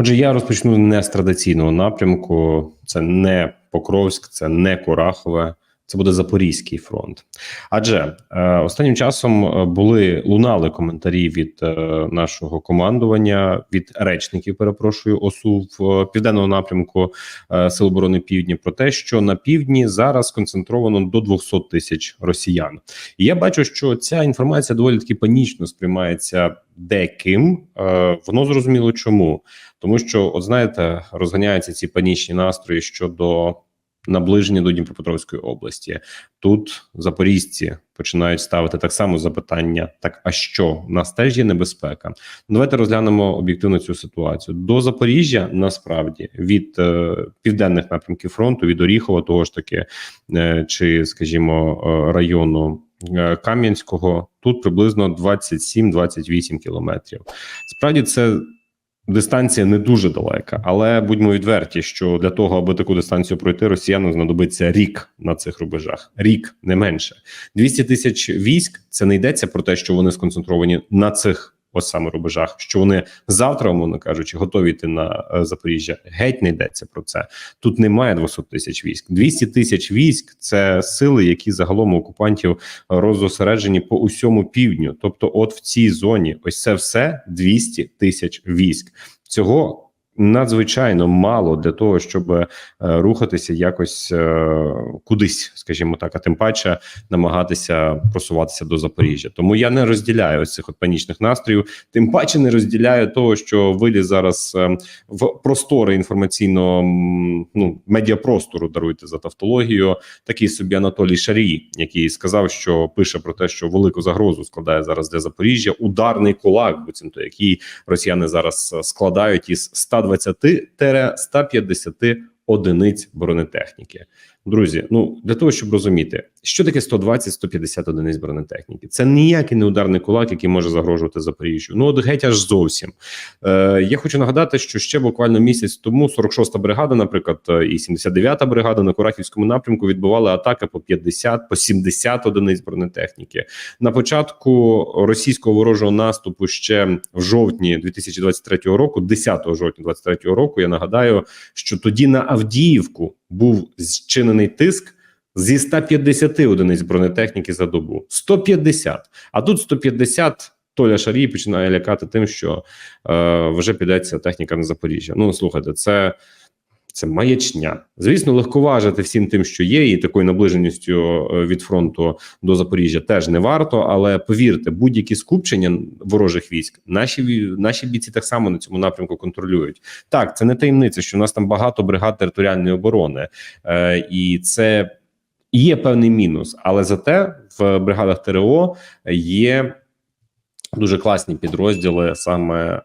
Отже, я розпочну не з традиційного напрямку. Це не Покровськ, це не Курахове. Це буде Запорізький фронт. Адже е, останнім часом е, були лунали коментарі від е, нашого командування, від речників, перепрошую, ОСУ в е, південному напрямку е, Сил оборони Півдні про те, що на півдні зараз сконцентровано до 200 тисяч росіян. І я бачу, що ця інформація доволі таки панічно сприймається деким. Е, воно зрозуміло чому, тому що, от знаєте, розганяються ці панічні настрої щодо наближення до Дніпропетровської області. Тут запорізьці починають ставити так само запитання: так а що У нас теж є небезпека? Давайте розглянемо об'єктивно цю ситуацію. До Запоріжжя насправді від е, південних напрямків фронту, від Оріхова, того ж таки, е, чи, скажімо, е, району. е, Кам'янського тут приблизно 27-28 кілометрів. Справді це дистанція не дуже далека, але будьмо відверті, що для того, аби таку дистанцію пройти, росіянам знадобиться рік на цих рубежах. Рік не менше. 200 тисяч військ. Це не йдеться про те, що вони сконцентровані на цих. Ось саме рубежах, що вони завтра, умовно кажучи, готові йти на е, Запоріжжя. Геть не йдеться про це. Тут немає 200 тисяч військ. 200 тисяч військ це сили, які загалом окупантів розосереджені по усьому півдню. Тобто, от в цій зоні, ось це все 200 тисяч військ. Цього надзвичайно мало для того, щоб е, рухатися якось е, кудись, скажімо так, а тим паче намагатися просуватися до Запоріжжя. Тому я не розділяю цих от панічних настроїв. Тим паче не розділяю того, що виліз зараз е, в простори інформаційного м, ну медіапростору даруйте за тавтологію. Такий собі Анатолій Шарій, який сказав, що пише про те, що велику загрозу складає зараз для Запоріжжя ударний кулак, буцімто який росіяни зараз складають із 120-150 одиниць бронетехніки. Друзі, ну для того, щоб розуміти, що таке 120-150 одиниць бронетехніки, це ніякий не ударний кулак, який може загрожувати Запоріжжю. Ну от геть аж зовсім. Е, Я хочу нагадати, що ще буквально місяць тому 46-та бригада, наприклад, е, і 79-та бригада на Курахівському напрямку відбували атаки по 50, по 70 одиниць бронетехніки. На початку російського ворожого наступу ще в жовтні 2023 року, 10 жовтня 2023 року, я нагадаю, що тоді на Авдіївку був зчинений тиск зі 150 одиниць бронетехніки за добу. 150. А тут 150 Толя Шарій починає лякати тим, що е, вже підеться техніка на Запоріжжя. Ну слухайте, це. Це маячня. Звісно, легковажити всім тим, що є, і такою наближеністю е, від фронту до Запоріжжя теж не варто. Але повірте, будь-які скупчення ворожих військ, наші наші бійці так само на цьому напрямку контролюють. Так, це не таємниця, що у нас там багато бригад територіальної оборони, е, і це є певний мінус. Але зате в бригадах ТРО є. Дуже класні підрозділи саме е,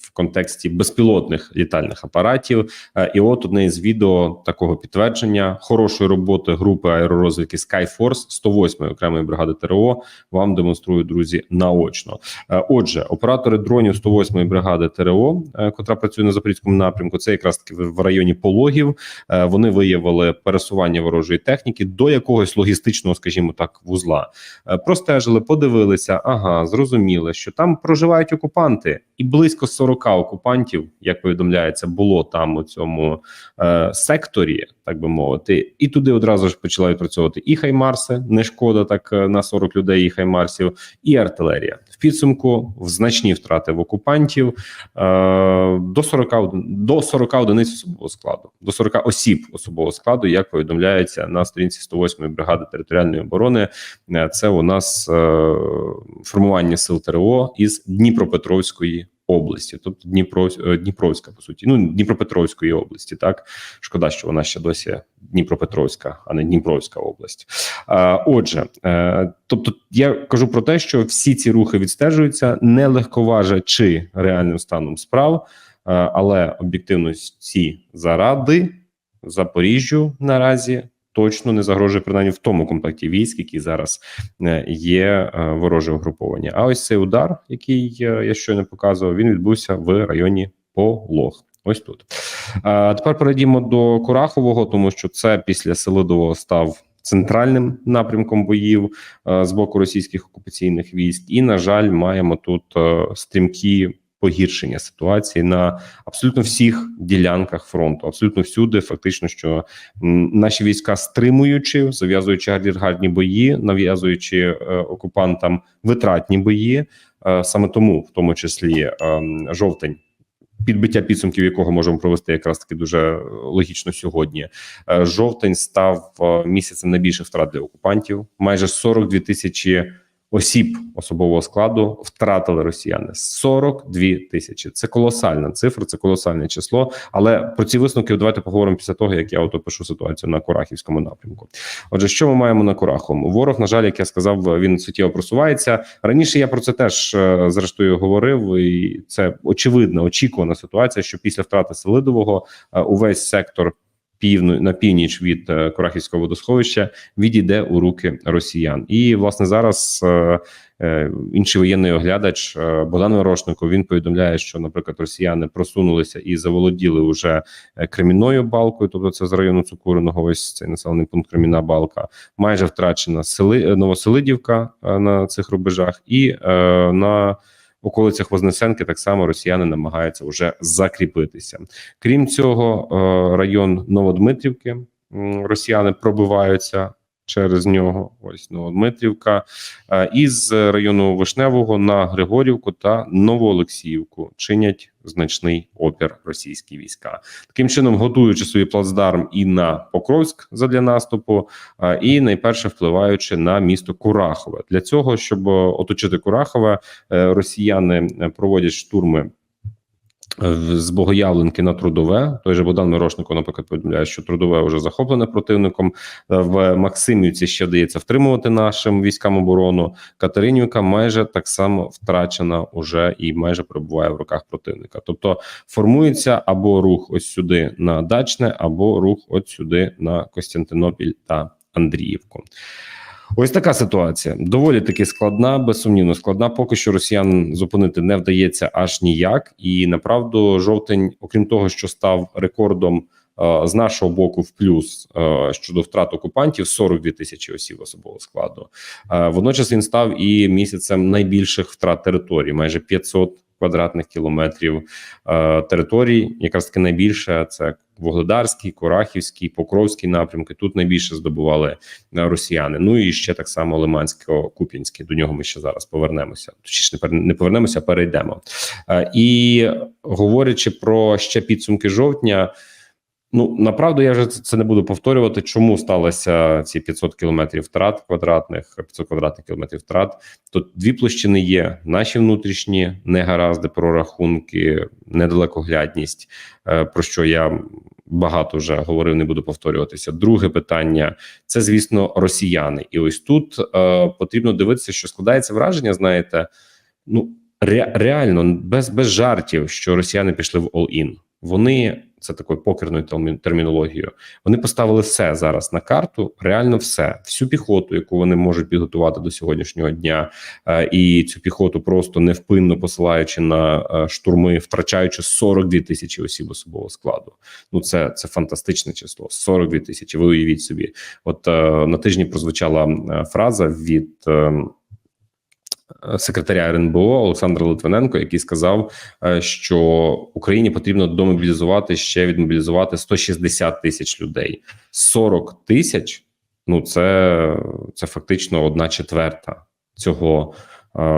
в контексті безпілотних літальних апаратів. Е, і от одне із відео такого підтвердження хорошої роботи групи аеророзвідки Skyforce 108-ї окремої бригади ТРО вам демонструю друзі наочно. Е, отже, оператори дронів 108-ї бригади ТРО, е, котра працює на запорізькому напрямку, це якраз таки в районі пологів. Е, Вони виявили пересування ворожої техніки до якогось логістичного, скажімо так, вузла. Е, Простежили, подивилися. Ага, зрозуміли, що там проживають окупанти, і близько 40 окупантів, як повідомляється, було там у цьому е, секторі, так би мовити, і туди одразу ж почали відпрацьовувати і хаймарси, не шкода так е, на 40 людей, і хаймарсів, і артилерія. В підсумку в значні втрати в окупантів е, до 40 до 40 одиниць особового складу, до 40 осіб особового складу, як повідомляється на сторінці 108-ї бригади територіальної оборони. Е, Це у нас е, формування сил ТРО із Дніпропетровської області, тобто Дніпро, е, Дніпровська, по суті, ну Дніпропетровської області. Так шкода, що вона ще досі Дніпропетровська, а не Дніпровська область. А, Отже, е, тобто я кажу про те, що всі ці рухи відстежуються, не легковажачи реальним станом справ, е, але об'єктивності заради Запоріжжю наразі. Точно не загрожує принаймні в тому комплекті військ, які зараз е, є е, вороже угруповання. А ось цей удар, який е, я щойно показував, він відбувся в районі Полог. Ось тут. А тепер перейдімо до Курахового, тому що це після Селидового став центральним напрямком боїв з боку російських окупаційних військ. І, на жаль, маємо тут стрімкі погіршення ситуації на абсолютно всіх ділянках фронту, абсолютно всюди, фактично, що наші війська стримуючи, зав'язуючи ар'єргардні бої, нав'язуючи е, окупантам витратні бої. Е, саме тому, в тому числі, ем, жовтень. Підбиття підсумків, якого можемо провести якраз таки дуже логічно сьогодні. Е, Жовтень став е, місяцем найбільших втрат для окупантів. Майже 42 тисячі осіб особового складу втратили росіяни. 42 тисячі. Це колосальна цифра, це колосальне число. Але про ці висновки давайте поговоримо після того, як я опишу ситуацію на Курахівському напрямку. Отже, що ми маємо на Кураховому? Ворог, на жаль, як я сказав, він суттєво просувається. Раніше я про це теж е, зрештою говорив, і це очевидна, очікувана ситуація, що після втрати Селидового е, увесь сектор. Півно на північ від е, Курахівського водосховища відійде у руки росіян, і власне зараз е, е, інший воєнний оглядач Богдан Ворошников він повідомляє, що, наприклад, росіяни просунулися і заволоділи уже Кремінною балкою, тобто це з району Цукуриного, ось цей населений пункт Креміна Балка. Майже втрачена сели Новоселидівка на цих рубежах, і е, на околицях Вознесенки так само росіяни намагаються вже закріпитися. Крім цього, е, район Новодмитрівки росіяни пробиваються через нього. Ось Новодмитрівка, Е, із району Вишневого на Григорівку та Новоолексіївку чинять значний опір російські війська. Таким чином, готуючи свій плацдарм і на Покровськ задля наступу, і найперше впливаючи на місто Курахове. Для цього щоб е, оточити Курахове, е, росіяни е, проводять штурми. З Богоявленки на трудове той же Богдан Мирошников, наприклад, повідомляє, що трудове вже захоплене противником. Е, В Максимівці ще вдається втримувати нашим військам оборону. Катеринівка майже так само втрачена уже і майже перебуває в руках противника. Тобто формується або рух ось сюди на Дачне, або рух от сюди на Костянтинопіль та Андріївку. Ось така ситуація доволі таки складна, безсумнівно складна. Поки що росіян зупинити не вдається аж ніяк. І направду жовтень, окрім того, що став рекордом з нашого боку в плюс е, щодо втрат окупантів 42 тисячі осіб особового складу. Е, Водночас він став і місяцем найбільших втрат території, майже 500 квадратних кілометрів е, територій. Якраз таки найбільше це Вугледарський, Корахівський, Покровський напрямки. Тут найбільше здобували е, росіяни. Ну і ще так само Лимансько-Куп'янський. До нього ми ще зараз повернемося. Точніше, не повернемося, а перейдемо. Е, І говорячи про ще підсумки жовтня. Ну направду я вже це не буду повторювати. Чому сталося ці 500 кілометрів втрат квадратних, 500 квадратних кілометрів втрат? Тут дві площини є: наші внутрішні негаразди, прорахунки, недалекоглядність, е, про що я багато вже говорив, не буду повторюватися. Друге питання це, звісно, росіяни. І ось тут е, потрібно дивитися, що складається враження. Знаєте, ну ре, реально без, без жартів, що росіяни пішли в all-in. Вони це такою покерною термінологією. Вони поставили все зараз на карту, реально все, всю піхоту, яку вони можуть підготувати до сьогоднішнього дня, е, і цю піхоту просто невпинно посилаючи на е, штурми, втрачаючи 42 тисячі осіб особового складу. Ну це це фантастичне число. 42 тисячі. Ви уявіть собі. От е, на тижні прозвучала фраза від. Секретаря РНБО Олександра Литвиненко, який сказав, е, що Україні потрібно домобілізувати ще відмобілізувати 160 тисяч людей. 40 тисяч ну це, це фактично одна четверта цього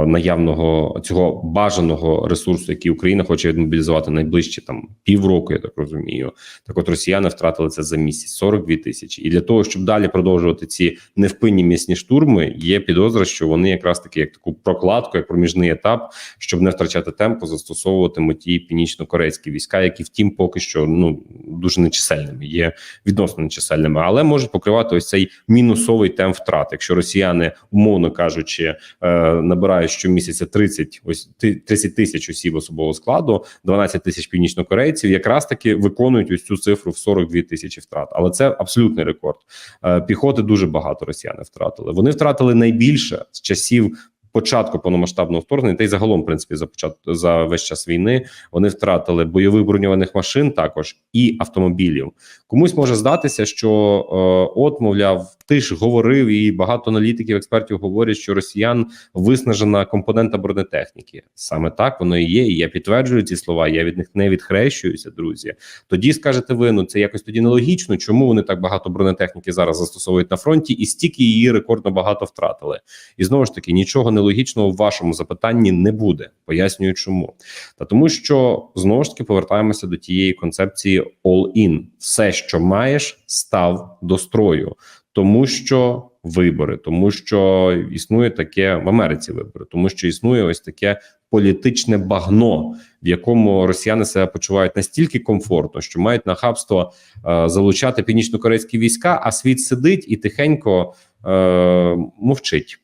наявного цього бажаного ресурсу, який Україна хоче відмобілізувати найближчі там півроку. Я так розумію. Так, от росіяни втратили це за місяць 42 тисячі. І для того, щоб далі продовжувати ці невпинні місні штурми, є підозра, що вони якраз таки як таку прокладку, як проміжний етап, щоб не втрачати темпу, застосовуватимуть ті північно-корейські війська, які втім поки що ну дуже нечисельними, є відносно нечисельними, але можуть покривати ось цей мінусовий темп втрат. Якщо росіяни, умовно кажучи, е, набирають щомісяця 30, ось ти- 30 тисяч осіб особового складу, 12 тисяч північнокорейців, якраз таки виконують ось цю цифру в 42 тисячі втрат. Але це абсолютний рекорд. Е, Піхоти дуже багато росіяни втратили. Вони втратили найбільше з часів. Початку повномасштабного вторгнення, та й загалом, в принципі, за почат за весь час війни вони втратили бойових броньованих машин також і автомобілів. Комусь може здатися, що е, от, мовляв, ти ж говорив, і багато аналітиків, експертів говорять, що росіян виснажена компонента бронетехніки. Саме так воно і є. І я підтверджую ці слова. Я від них не відхрещуюся, друзі. Тоді скажете ви, ну це якось тоді нелогічно. Чому вони так багато бронетехніки зараз застосовують на фронті, і стільки її рекордно багато втратили? І знову ж таки нічого нелогічного в вашому запитанні не буде. Пояснюю, чому та тому, що знову ж таки повертаємося до тієї концепції all-in. все, що маєш, став до строю, тому що вибори, тому що існує таке в Америці вибори, тому що існує ось таке політичне багно, в якому росіяни себе почувають настільки комфортно, що мають нахабство е, залучати північно-корейські війська, а світ сидить і тихенько е, мовчить.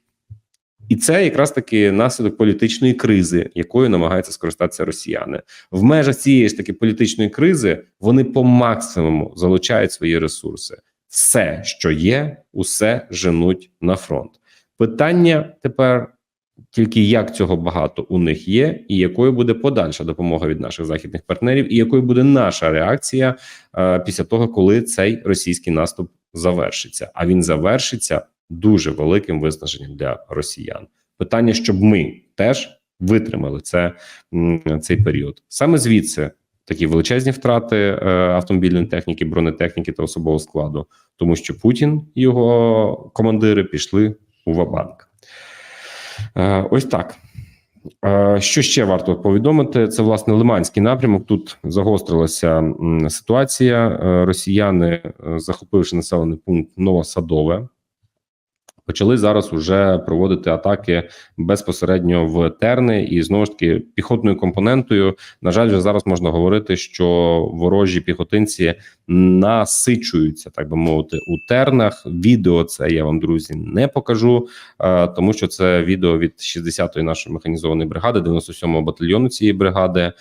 І це якраз таки наслідок політичної кризи, якою намагаються скористатися росіяни в межах цієї ж таки політичної кризи. Вони по максимуму залучають свої ресурси. Все, що є, усе женуть на фронт. Питання тепер тільки як цього багато у них є, і якою буде подальша допомога від наших західних партнерів, і якою буде наша реакція е, після того, коли цей російський наступ завершиться. А він завершиться дуже великим виснаженням для росіян. Питання, щоб ми теж витримали це цей період. Саме звідси такі величезні втрати е, автомобільної техніки, бронетехніки та особового складу, тому що Путін і його командири пішли у Вабанк. Е, ось так. Е, Що ще варто повідомити? Це власне Лиманський напрямок. Тут загострилася ситуація. Росіяни, захопивши населений пункт Новосадове, почали зараз уже проводити атаки безпосередньо в терни, і знову ж таки піхотною компонентою. На жаль, вже зараз можна говорити, що ворожі піхотинці насичуються, так би мовити, у тернах. Відео це я вам друзі не покажу, е, тому що це відео від 60-ї нашої механізованої бригади, 97-го батальйону цієї бригади. Е,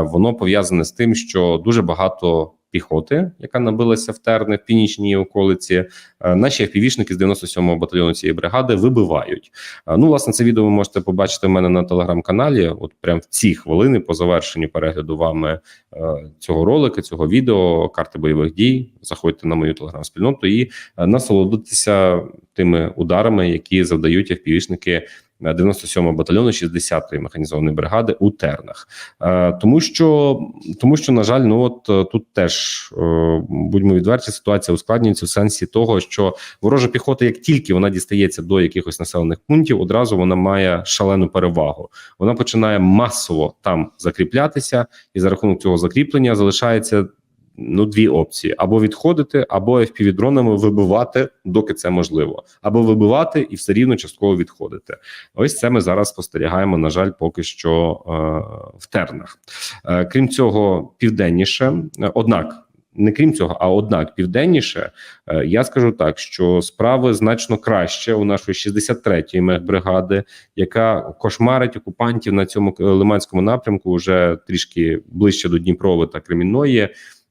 Воно пов'язане з тим, що дуже багато. Піхоти, яка набилася в терни в північній околиці, е, наші FPV-шники з 97-го батальйону цієї бригади вибивають. Е, Ну, власне, це відео ви можете побачити в мене на телеграм-каналі. От прямо в ці хвилини по завершенню перегляду вами е, цього ролика, цього відео, карти бойових дій. Заходьте на мою телеграм-спільноту і насолодитися тими ударами, які завдають FPV-шники 97-го батальйону 60-ї механізованої бригади у тернах, Е, тому що тому, що на жаль, ну от е, тут теж е, будьмо відверті, ситуація ускладнюється в сенсі того, що ворожа піхота, як тільки вона дістається до якихось населених пунктів, одразу вона має шалену перевагу. Вона починає масово там закріплятися, і за рахунок цього закріплення залишається ну дві опції: або відходити, або FPV-дронами вибивати, доки це можливо, або вибивати і все рівно частково відходити. Ось це ми зараз спостерігаємо. На жаль, поки що е, в тернах. Е, крім цього, південніше, е, однак. Не крім цього, а однак південніше, е, я скажу так, що справи значно краще у нашої 63-ї мехбригади, яка кошмарить окупантів на цьому лиманському напрямку вже трішки ближче до Дніпрови та Кремінної.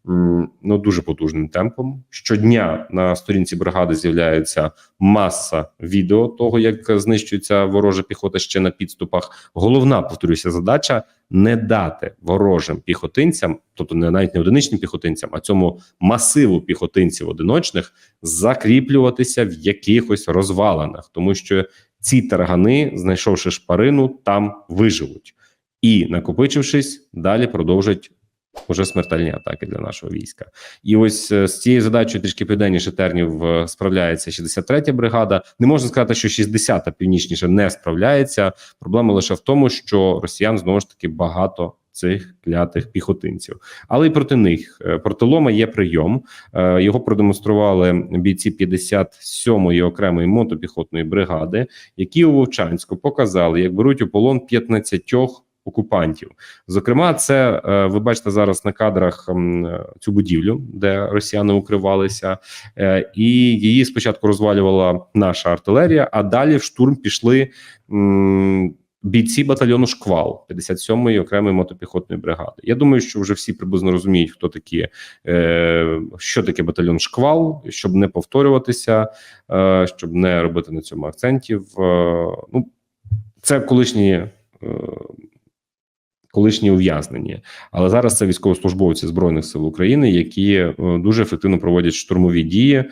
Ну дуже потужним темпом. Щодня на сторінці бригади з'являється маса відео того, як знищується ворожа піхота ще на підступах. Головна повторюся, задача не дати ворожим піхотинцям, тобто не навіть не одиничним піхотинцям, а цьому масиву піхотинців одиночних закріплюватися в якихось розвалинах, тому що ці таргани, знайшовши шпарину, там виживуть і, накопичившись, далі продовжать. Уже смертельні атаки для нашого війська, і ось е, з цією задачею трішки південніше тернів е, справляється 63-я бригада. Не можна сказати, що 60-та північніше не справляється. Проблема лише в тому, що росіян знову ж таки багато цих клятих піхотинців, але й проти них е, проти лома є прийом. Його продемонстрували бійці 57-ї окремої мотопіхотної бригади, які у Вовчанську показали, як беруть у полон 15 окупантів. Зокрема, це е, ви бачите зараз на кадрах е, цю будівлю, де росіяни укривалися, е, і її спочатку розвалювала наша артилерія, а далі в штурм пішли. Бійці батальйону Шквал 57-ї окремої мотопіхотної бригади. Я думаю, що вже всі приблизно розуміють, хто такі, е, що таке батальйон Шквал, щоб не повторюватися, е, щоб не робити на цьому акцентів. Е, ну, це колишні е, колишні ув'язнені. Але зараз це військовослужбовці збройних сил України, які е, дуже ефективно проводять штурмові дії.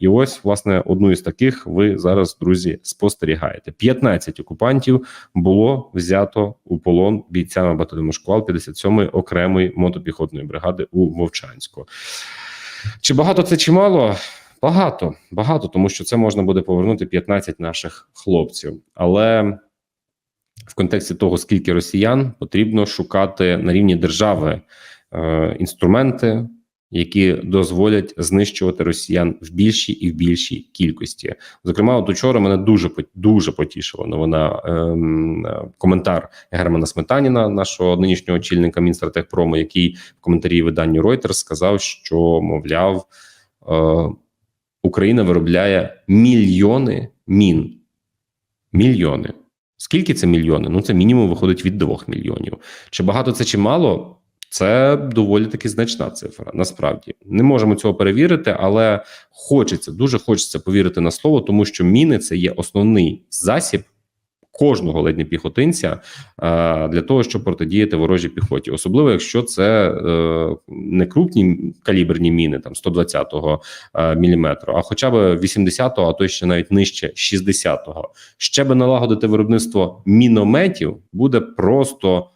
І ось власне одну із таких ви зараз, друзі, спостерігаєте. 15 окупантів було взято у полон бійцями батальйону шквал 57-ї окремої мотопіхотної бригади у Вовчанську. Чи багато це чи мало? Багато, багато, тому що це можна буде повернути 15 наших хлопців. Але в контексті того, скільки росіян потрібно шукати на рівні держави е, інструменти, які дозволять знищувати росіян в більшій і в більшій кількості. Зокрема, от учора мене дуже дуже потішила новина. ем, коментар Германа Сметаніна, нашого нинішнього очільника Мінстратегпрому, який в коментарі виданню Reuters сказав, що мовляв. Е, Україна виробляє мільйони мін. Мільйони. Скільки це мільйони? Ну, це мінімум виходить від 2 мільйонів. Чи багато це чи мало? Це доволі таки значна цифра. Насправді не можемо цього перевірити, але хочеться дуже хочеться повірити на слово, тому що міни це є основний засіб кожного ледь не піхотинця е, для того, щоб протидіяти ворожій піхоті, особливо якщо це е, не крупні каліберні міни, там 120-го е, міліметру, а хоча б 80-го, а то ще навіть нижче 60-го. Ще би налагодити виробництво мінометів буде просто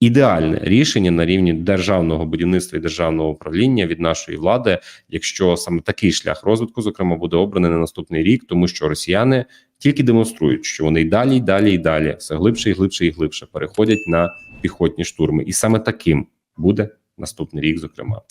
ідеальне рішення на рівні державного будівництва і державного управління від нашої влади, якщо саме такий шлях розвитку, зокрема, буде обраний на наступний рік, тому що росіяни тільки демонструють, що вони й далі, й далі, й далі, все глибше і глибше і глибше переходять на піхотні штурми, і саме таким буде наступний рік, зокрема.